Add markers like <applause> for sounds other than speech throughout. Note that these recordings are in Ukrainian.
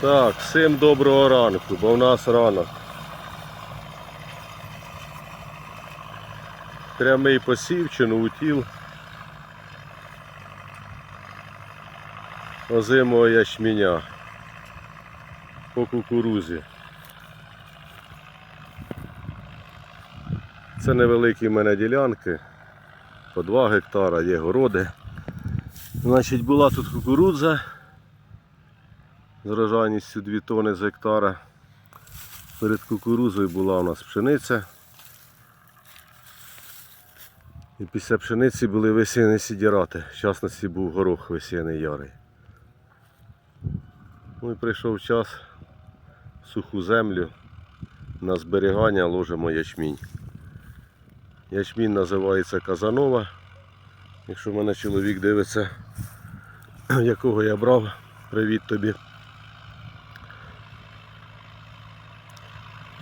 Так, всім доброго ранку, бо в нас ранок. Прямий посів чи утіл. Озимого ячменя по кукурузі. Це невеликі в мене ділянки, по 2 гектара, є городи. Значить, була тут кукурудза з рожайністю 2 тони з гектара. Перед кукурузою була у нас пшениця. І після пшениці були весняні сідірати. В частності був горох весняний ярий. Ну і прийшов час в суху землю на зберігання ложимо ячмінь. Ячмінь називається Казанова. Якщо в мене чоловік дивиться, <clears throat> якого я брав, привіт тобі.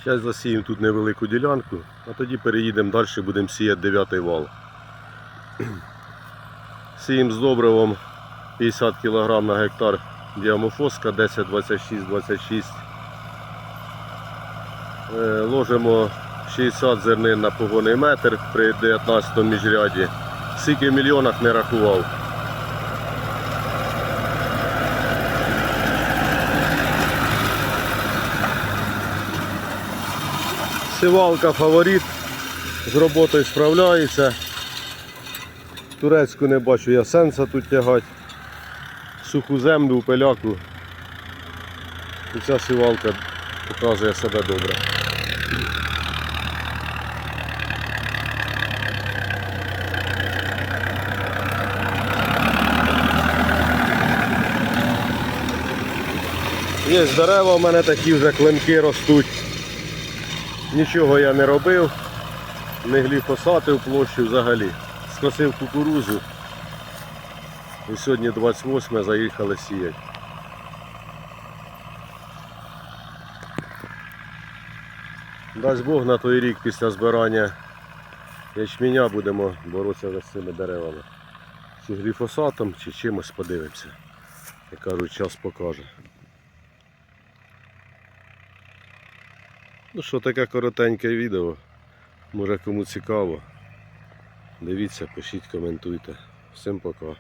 Зараз засіємо тут невелику ділянку, а тоді переїдемо далі, будемо сіяти дев'ятий вал. <clears throat> Сіємо з добривом 50 кг на гектар діамофоска 10, 26, 26. Е, Ложимо 60 зернин на погонний метр при 19 міжряді. Скільки мільйонах не рахував. Сивалка фаворит, з роботою справляється. Турецьку не бачу я сенса тут тягати. Суху землю пиляку. І ця сивалка показує себе добре. Є дерева, у мене такі вже клинки ростуть. Нічого я не робив, не гліфосатив площу взагалі. Скосив кукурузу. І сьогодні 28 заїхали сіяти. Дасть Бог на той рік після збирання ячменя будемо боротися з цими деревами. Чи гліфосатом, чи чимось подивимося. Як кажуть, час покаже. Ну що, таке коротеньке відео. Може кому цікаво. Дивіться, пишіть, коментуйте. Всім пока.